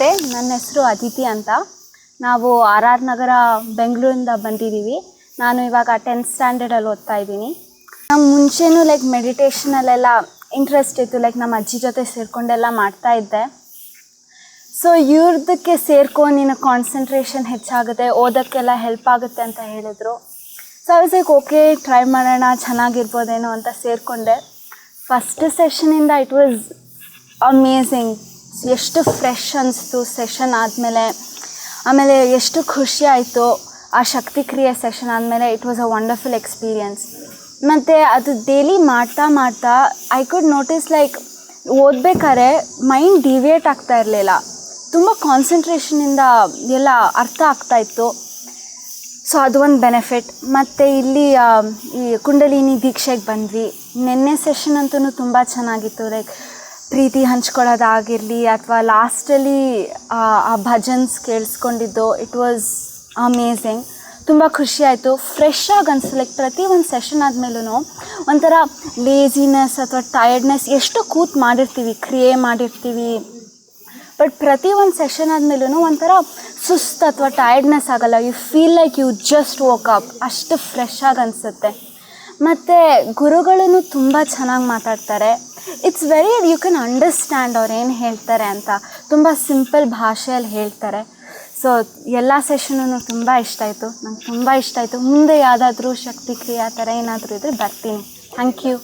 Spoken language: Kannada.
ನಮಸ್ತೆ, ನನ್ನ ಹೆಸರು ಅದಿತಿ ಅಂತ. ನಾವು ಆರ್ ಆರ್ ನಗರ ಬೆಂಗಳೂರಿಂದ ಬಂದಿದ್ದೀವಿ. ನಾನು ಇವಾಗ ಟೆಂತ್ ಸ್ಟ್ಯಾಂಡರ್ಡಲ್ಲಿ ಓದ್ತಾ ಇದ್ದೀನಿ. ನಮ್ಮ ಮುಂಚೆನೂ ಲೈಕ್ ಮೆಡಿಟೇಷನಲ್ಲೆಲ್ಲ ಇಂಟ್ರೆಸ್ಟ್ ಇತ್ತು ಲೈಕ್ ನಮ್ಮ ಅಜ್ಜಿ ಜೊತೆ ಸೇರಿಕೊಂಡೆಲ್ಲ ಮಾಡ್ತಾ ಇದ್ದೆ. ಸೊ ಇವ್ರದಕ್ಕೆ ಸೇರ್ಕೊ, ನಿನ್ನ ಕಾನ್ಸಂಟ್ರೇಷನ್ ಹೆಚ್ಚಾಗುತ್ತೆ, ಓದೋಕ್ಕೆಲ್ಲ ಹೆಲ್ಪ್ ಆಗುತ್ತೆ ಅಂತ ಹೇಳಿದ್ರು. ಸೊ ಐ ಓಕೆ ಟ್ರೈ ಮಾಡೋಣ, ಚೆನ್ನಾಗಿರ್ಬೋದೇನೋ ಅಂತ ಸೇರಿಕೊಂಡೆ. ಫಸ್ಟ್ ಸೆಷನಿಂದ ಇಟ್ ವಾಸ್ ಅಮೇಝಿಂಗ್ ಎಷ್ಟು ಫ್ರೆಶ್ ಅನಿಸ್ತು ಸೆಷನ್ ಆದಮೇಲೆ. ಆಮೇಲೆ ಎಷ್ಟು ಖುಷಿ ಆಯಿತು ಆ ಶಕ್ತಿ ಕ್ರಿಯೆ ಸೆಷನ್ ಆದಮೇಲೆ. It was a wonderful experience ಮತ್ತು ಅದು ಡೈಲಿ ಮಾಡ್ತಾ ಮಾಡ್ತಾ ಐ ಕುಡ್ ನೋಟಿಸ್ ಲೈಕ್ ಓದ್ಬೇಕಾದ್ರೆ ಮೈಂಡ್ ಡಿವಿಯೇಟ್ ಆಗ್ತಾ ಇರಲಿಲ್ಲ. ತುಂಬ ಕಾನ್ಸಂಟ್ರೇಷನಿಂದ ಎಲ್ಲ ಅರ್ಥ ಆಗ್ತಾ ಇತ್ತು. ಸೊ ಅದು ಒಂದು ಬೆನಿಫಿಟ್ ಮತ್ತು ಇಲ್ಲಿ ಈ ಕುಂಡಲಿನಿ ದೀಕ್ಷೆಗೆ ಬಂದ್ವಿ. ನಿನ್ನೆ ಸೆಷನ್ ಅಂತೂ ತುಂಬ ಚೆನ್ನಾಗಿತ್ತು. ಲೈಕ್ ಪ್ರೀತಿ ಹಂಚ್ಕೊಳ್ಳೋದಾಗಿರಲಿ ಅಥವಾ ಲಾಸ್ಟಲ್ಲಿ, ಆ ಭಜನ್ಸ್ ಕೇಳಿಸ್ಕೊಂಡಿದ್ದು ಇಟ್ ವಾಸ್ ಅಮೇಝಿಂಗ್ ತುಂಬ ಖುಷಿ ಆಯಿತು. ಫ್ರೆಶ್ ಆಗಿ ಲೈಕ್ ಪ್ರತಿ ಒಂದು ಸೆಷನ್ ಆದಮೇಲೂ ಒಂಥರ ಲೇಜಿನೆಸ್ ಅಥವಾ ಟಯರ್ಡ್ನೆಸ್ ಎಷ್ಟು ಕೂತ್ ಮಾಡಿರ್ತೀವಿ, ಕ್ರಿಯೆ ಮಾಡಿರ್ತೀವಿ. ಬಟ್ ಪ್ರತಿ ಒಂದು ಸೆಷನ್ ಆದಮೇಲೂ ಒಂಥರ ಸುಸ್ತು ಅಥವಾ ಟಯರ್ಡ್ನೆಸ್ ಆಗಲ್ಲ. You feel like you just woke up ಅಷ್ಟು ಫ್ರೆಶ್ ಆಗಿ ಅನಿಸುತ್ತೆ. ಮತ್ತು ಗುರುಗಳೂ ತುಂಬ ಚೆನ್ನಾಗಿ ಮಾತಾಡ್ತಾರೆ. It's very you can understand ಅವ್ರು ಏನು ಹೇಳ್ತಾರೆ ಅಂತ. ತುಂಬ ಸಿಂಪಲ್ ಭಾಷೆಯಲ್ಲಿ ಹೇಳ್ತಾರೆ. ಸೊ ಎಲ್ಲ ಸೆಷನೂ ತುಂಬ ಇಷ್ಟ ಆಯಿತು. ನಂಗೆ ತುಂಬ ಇಷ್ಟ ಆಯಿತು. ಮುಂದೆ ಯಾವುದಾದ್ರೂ ಶಕ್ತಿ ಕ್ರಿಯೆ ಆ ಥರ ಏನಾದರೂ ಇದ್ದರೆ ಬರ್ತೀನಿ. Thank you